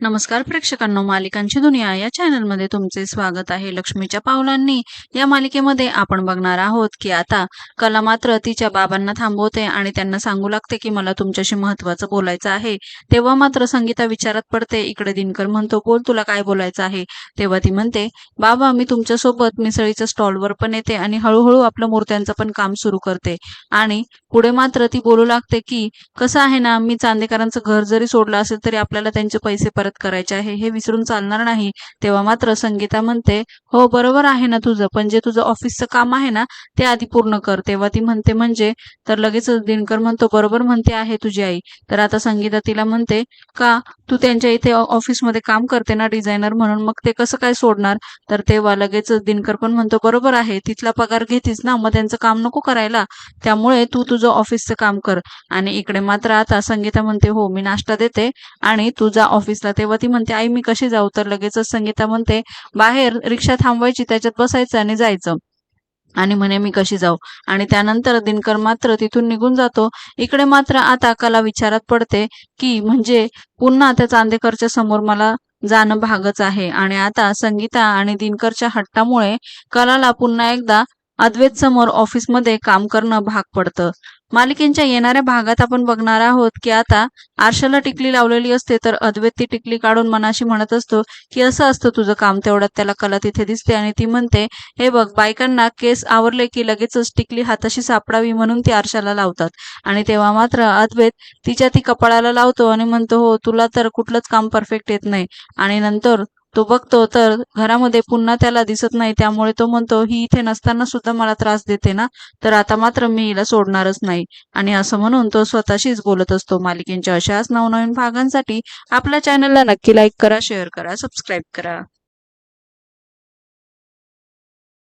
नमस्कार प्रेक्षकांनो मालिकांची दुनिया या चॅनलमध्ये तुमचे स्वागत आहे. लक्ष्मीच्या पावलांनी या मालिकेमध्ये आपण बघणार आहोत की आता कला मात्र तिच्या बाबांना थांबवते आणि त्यांना सांगू लागते की मला तुमच्याशी महत्वाचं बोलायचं आहे. तेव्हा मात्र संगीता विचारात पडते इकडे दिनकर म्हणतो बोल तुला काय बोलायचं आहे? तेव्हा ती म्हणते बाबा मी तुमच्यासोबत मिसळीच्या स्टॉलवर पण येते आणि हळूहळू आपलं मूर्त्यांचं पण काम सुरू करते. आणि पुढे मात्र ती बोलू लागते की कसं आहे ना मी चांदेकरांचं घर जरी सोडलं असेल तरी आपल्याला त्यांचे पैसे परत करायचे आहे हे विसरून चालणार नाही. तेव्हा मात्र संगीता म्हणते हो बरोबर आहे ना तुझं पण जे तुझं ऑफिसचं काम आहे ना ते आधी पूर्ण कर. तेव्हा ती म्हणते म्हणजे तर लगेच दिनकर म्हणतो बरोबर म्हणते आहे तुझी आई. तर आता संगीता तिला म्हणते का तू त्यांच्या इथे ऑफिसमध्ये काम करते ना डिझायनर म्हणून मग ते कसं काय सोडणार? तर तेव्हा लगेच दिनकर पण म्हणतो बरोबर आहे तिथला पगार घेतीस ना मग त्यांचं काम नको करायला. त्यामुळे तू तुझं ऑफिसचं काम कर. आणि इकडे मात्र आता संगीता म्हणते हो मी नाश्ता देते आणि तुझा ऑफिसला तेव्हा ती म्हणते आई मी कशी जाऊ? तर लगेचच संगीता म्हणते बाहेर रिक्षा थांबवायची त्याच्यात बसायचं आणि जायचं. आणि म्हणे मी कशी जाऊ? आणि त्यानंतर दिनकर मात्र तिथून निघून जातो. इकडे मात्र आता कला विचारात पडते की म्हणजे पुन्हा त्या चांदेकरच्या समोर मला जाणं भागच आहे. आणि आता संगीता आणि दिनकरच्या हट्टामुळे कलाला पुन्हा एकदा अद्वैत समोर ऑफिसमध्ये काम करणं भाग पडतं. मालिकेंच्या येणाऱ्या भागात आपण बघणार आहोत की आता आरशाला टिकली लावलेली असते तर अद्वैत ती टिकली काढून मनाशी म्हणत असतो की असं असतं तुझं काम तेवढ्यात त्याला कला तिथे दिसते आणि ती म्हणते हे बघ बायकांना केस आवरले की लगेचच टिकली हाताशी सापडावी म्हणून ती आरशाला लावतात. आणि तेव्हा मात्र अद्वैत तिच्या ती कपाळाला लावतो आणि म्हणतो हो तुला तर कुठलंच काम परफेक्ट येत नाही. आणि नंतर तो बघतो तर घरामध्ये पुन्हा त्याला दिसत नाही. त्यामुळे तो म्हणतो ही इथे नसताना सुद्धा मला त्रास देते ना? तर आता मात्र मी हिला सोडणारच नाही. आणि असं म्हणून तो स्वतःशीच बोलत असतो मालिकेंच्या अशाच नवनवीन भागांसाठी. आपल्या चॅनलला नक्की लाईक करा शेअर करा सबस्क्राईब करा.